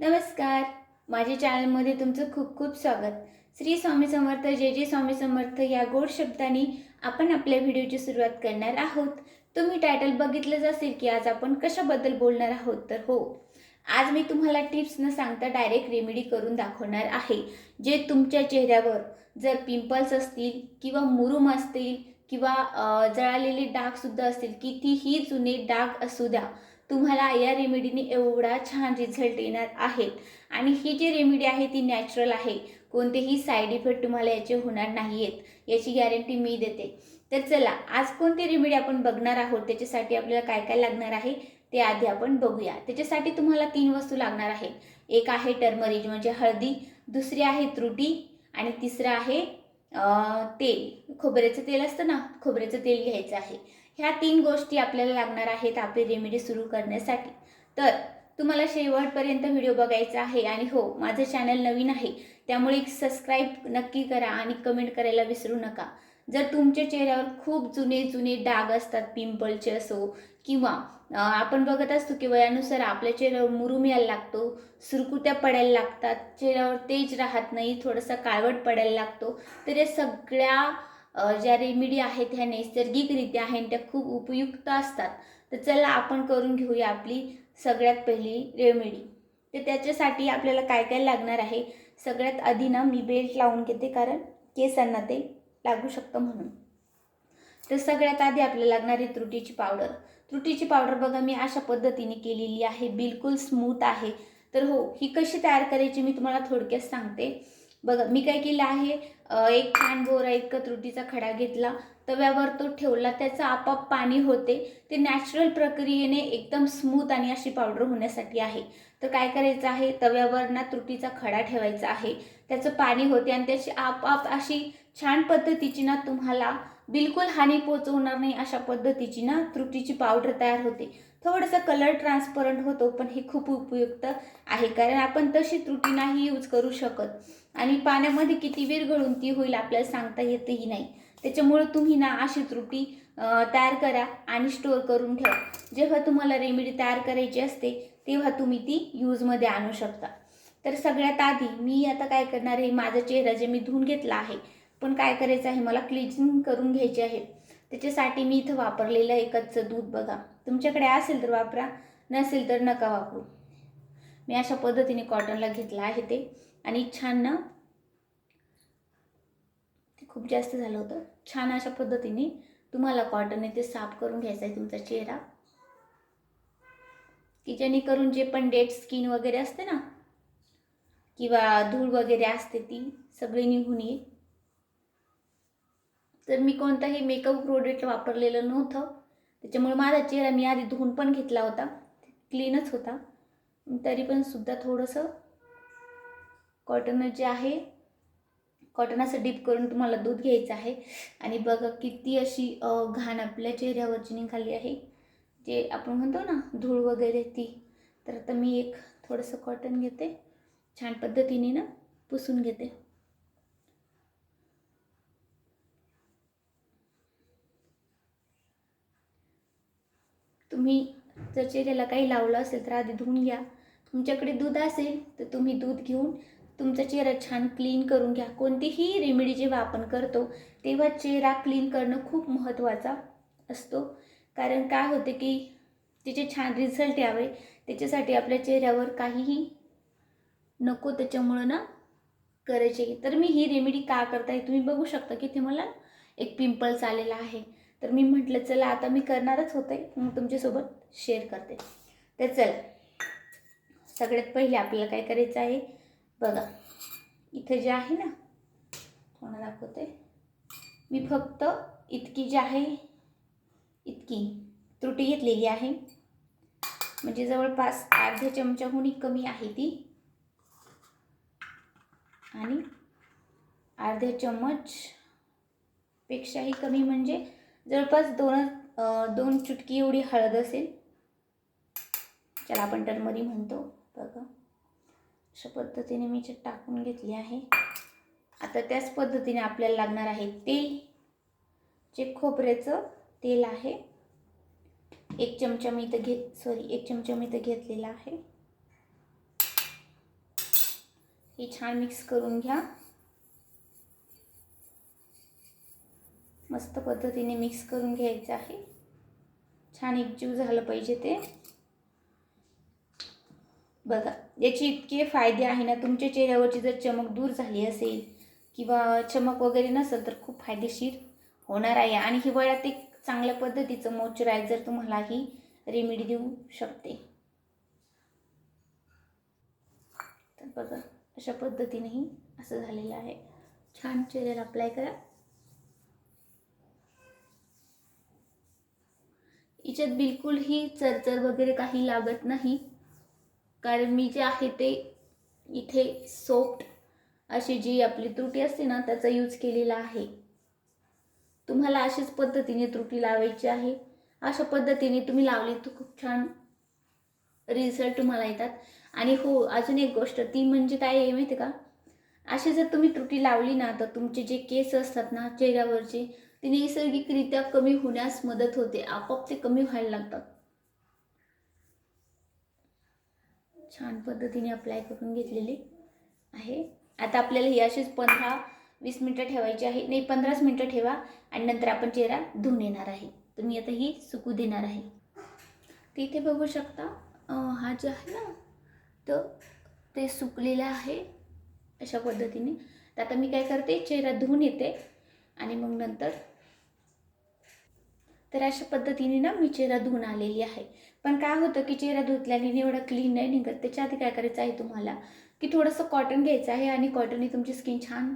नमस्कार. माझ्या चॅनलमध्ये तुमचं खूप खूप स्वागत. श्री स्वामी समर्थ जे जे स्वामी समर्थ या गोड शब्दाने आपण आपल्या व्हिडिओची सुरुवात करणार आहोत. तुम्ही टायटल बघितलंच असेल की आज आपण कशाबद्दल बोलणार आहोत तर हो. आज मी तुम्हाला टिप्स न सांगता डायरेक्ट रेमेडी करून दाखवणार आहे. जे तुमच्या चेहऱ्यावर जर पिंपल्स असतील किंवा मुरूम असतील किंवा जळालेले डागसुद्धा असतील की ती ही जुने डाग असू द्या तुम्हाला या रेमेडीने एवढा छान रिझल्ट येणार आहेत. आणि ही जी रेमेडी आहे ती नॅचरल आहे. कोणतेही साईड इफेक्ट तुम्हाला याचे होणार नाही आहेत याची गॅरंटी मी देते. तर चला आज कोणती रेमेडी आपण बघणार आहोत? त्याच्यासाठी आपल्याला काय काय लागणार आहे? ते आधी आपण बघूया. त्याच्यासाठी तुम्हाला तीन वस्तू लागणार आहे एक आहे टर्मरिज म्हणजे हळदी. दुसरी आहे त्रुटी. आणि तिसरं आहे तेल. खोबऱ्याचं तेल असतं ना? खोबऱ्याचं तेल घ्यायचं आहे. ह्या तीन गोष्टी आपल्याला लागणार आहेत आपली रेमेडी सुरू करण्यासाठी. तर तुम्हाला शेवटपर्यंत व्हिडिओ बघायचा आहे आणि हो माझं चॅनल नवीन आहे त्यामुळे एक सबस्क्राईब नक्की करा आणि कमेंट करायला विसरू नका. जर तुमच्या चेहऱ्यावर खूप जुने जुने डाग असतात पिंपलचे असो किंवा आपण बघत असतो की वयानुसार आपल्या चेहऱ्यावर मुरुम यायला लागतो सुरकुत्या पडायला लागतात चेहऱ्यावर तेज राहत नाही थोडासा काळवट पडायला लागतो तर या सगळ्या ज्या रेमेडी आहेत ह्या नैसर्गिकरित्या आहे त्या खूप उपयुक्त असतात. तर चला आपण करून घेऊया आपली सगळ्यात पहिली रेमेडी तर त्याच्यासाठी आपल्याला काय काय लागणार आहे? सगळ्यात आधी ना मी बेल्ट लावून घेते कारण केसांना ते लागू शकतं म्हणून. तर सगळ्यात आधी आपल्याला लागणारी त्रुटीची पावडर त्रुटीची पावडर बघा मी अशा पद्धतीने केलेली आहे. बिलकुल स्मूथ आहे. तर हो ही कशी तयार करायची मी तुम्हाला थोडक्यात सांगते. बघा मी काय केलं आहे? एक छान बोरा इतका त्रुटीचा खडा घेतला. तव्यावर तो ठेवला. त्याचं आपाप पाणी होते. ते नॅचरल प्रक्रियेने एकदम स्मूथ आणि अशी पावडर होण्यासाठी आहे. तर काय करायचं आहे? तव्यावर ना त्रुटीचा खडा ठेवायचा आहे. त्याचं पाणी होते आणि त्याची आपाप अशी छान पद्धतीची ना तुम्हाला बिलकुल हानी पोचवणार नाही अशा पद्धतीची ना त्रुटीची पावडर तयार होते. थोडंसं कलर ट्रान्सपरंट होतो पण हे खूप उपयुक्त आहे. कारण आपण तशी त्रुटी नाही यूज करू शकत. आणि पाण्यामध्ये किती विरघळून ती होईल आपल्याला सांगता येतही नाही. त्याच्यामुळे तुम्ही ना अशी त्रुटी तयार करा आणि स्टोअर करून ठेवा. जेव्हा तुम्हाला रेमेडी तयार करायची असते तेव्हा तुम्ही ती यूजमध्ये आणू शकता. तर सगळ्यात आधी मी आता काय करणार आहे माझा चेहरा जे मी धुवून घेतला आहे पण काय करायचं आहे मला क्लिजिंग करून घ्यायचे आहे. त्याच्यासाठी मी इथं वापरलेलं आहे कच्चं दूध बघा. तुमच्याकडे असेल तर वापरा नसेल तर नका वापरू. मी अशा पद्धतीने कॉटनला घेतलं आहे ते. आणि छान ना ते खूप जास्त झालं होतं. छान अशा पद्धतीने तुम्हाला कॉटनने ते साफ करून घ्यायचा आहे तुमचा चेहरा. की जेणेकरून जे पण डेड स्किन वगैरे असते ना किंवा धूळ वगैरे असते ती सगळी निघून येईल. तर मी कोणताही मेकअप प्रोडक्ट वापरलेलं नव्हतं. त्याच्यामुळे माझा चेहरा मी आधी धुवून पण घेतला होता. क्लीनच होता. तरी पण सुद्धा थोडंसं कॉटन जे आहे कॉटन असं डीप करून तुम्हाला दूध घ्यायचं आहे. आणि बघा किती अशी घाण आपल्या चेहऱ्यावरची निघाली आहे. जे आपण म्हणतो ना धूळ वगैरे ती. तर आता मी एक थोडंसं कॉटन घेते. छान पद्धतीने ना पुसून घेते. तुम्ही जर चेहऱ्याला काही लावलं असेल तर आधी धुवून घ्या. तुमच्याकडे दूध असेल तर तुम्ही दूध घेऊन तुमचा चेहरा छान क्लीन करून घ्या. कोणतीही रेमेडी जेव्हा आपण करतो तेव्हा चेहरा क्लीन करणं खूप महत्त्वाचा असतो. कारण काय होते की तिचे छान रिझल्ट यावे. त्याच्यासाठी आपल्या चेहऱ्यावर काहीही नको त्याच्यामुळं ना करायचे तर मी ही रेमेडी का करताय? तुम्ही बघू शकता की ते मला एक पिंपल्स आलेला आहे. तर मी म्हटलं चला आता मी करणारच होते. मग तुमच्यासोबत शेअर करते. तर चला. सगळ्यात पहिले आपल्याला काय करायचं आहे? बघा. इथं जे आहे ना कोणा दाखवते? मी फक्त इतकी जी आहे इतकी त्रुटी घेतलेली आहे. म्हणजे जवळपास अर्ध्या चमच्याहूनही कमी आहे ती. आणि अर्ध्या चम्मच पेक्षाही कमी म्हणजे जवळपास दोन दोन चुटकी एवढी हळद असेल. ज्याला आपण टर्मरी म्हणतो. बघा. अशा पद्धतीने मी जे टाकून घेतली आहे. आता त्याच पद्धतीने आपल्याला लागणार आहे तेल. जे खोबऱ्याचं तेल आहे. एक चमचा मी इथं घेत सॉरी एक चमचा मी इथं घेतलेला आहे. हे छान मिक्स करून घ्या. मस्त पद्धतीने मिक्स करून घ्यायचं आहे. छान एकजीव झालं पाहिजे ते. बघा याचे इतके फायदे आहे ना तुमच्या चेहऱ्यावरची जर चमक दूर झाली असेल किंवा चमक वगैरे नसेल तर खूप फायदेशीर होणार आहे. आणि हिवाळ्यात एक चांगल्या पद्धतीचं मॉइश्चरायझर तुम्हाला ही रेमेडी देऊ शकते. तर बघा अशा पद्धतीनेही असं झालेलं आहे. छान चेहऱ्याला अप्लाय करा. तिच्यात बिलकुलही चरचर वगैरे काही लागत नाही. कारण मी जे आहे ते इथे सोफ्ट अशी जी आपली त्रुटी असते ना त्याचा यूज केलेला आहे. तुम्हाला अशाच पद्धतीने त्रुटी लावायची आहे. अशा पद्धतीने तुम्ही लावली तर खूप छान रिझल्ट तुम्हाला येतात. आणि हो अजून एक गोष्ट ती म्हणजे काय आहे माहिती का? अशी जर तुम्ही त्रुटी लावली ना तर तुमचे जे केस असतात ना चेहऱ्यावरचे ते नैसर्गिकरित्या कमी होण्यास मदत होते. आपोआप ते कमी व्हायला लागतात. छान पद्धतीने अप्लाय करून घेतलेले आहे. आता आपल्याला ही अशीच पंधरा वीस मिनटं ठेवायची आहे. नाही पंधराच मिनटं ठेवा आणि नंतर आपण चेहरा धुवून येणार आहे. तुम्ही आता ही सुकू देणार आहे. ते इथे बघू शकता हा जे आहे ना तर ते सुकलेलं आहे अशा पद्धतीने. तर आता मी काय करते चेहरा धुवून येते. आणि मग नंतर तर अशा पद्धतीने ना मी चेहरा धुवून आलेली आहे. पण काय होतं की चेहरा धुतल्याने एवढा क्लीन नाही निघत. त्याच्या आधी काय करायचं आहे तुम्हाला की थोडंसं कॉटन घ्यायचं आहे आणि कॉटनने तुमची स्किन छान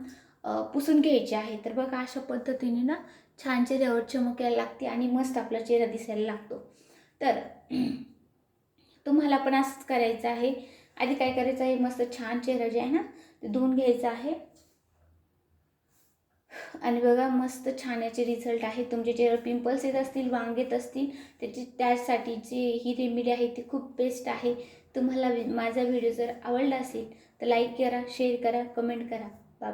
पुसून घ्यायची आहे. तर बघा अशा पद्धतीने ना छान चेहऱ्यावर चमक यायला लागते आणि मस्त आपला चेहरा दिसायला लागतो. तर तुम्हाला पण असंच करायचं आहे. आधी काय करायचं आहे? मस्त छान चेहरा जे आहे ना ते धुवून घ्यायचं आहे. आणि बघा मस्त छान याचे रिझल्ट आहे तुमचे जे पिंपल्स येत असतील वांगेत असतील त्याची त्यासाठी जी ही रेमेडी आहे ती खूप बेस्ट आहे. तुम्हाला माझा व्हिडिओ जर आवडला असेल तर लाईक करा शेअर करा कमेंट करा. बाय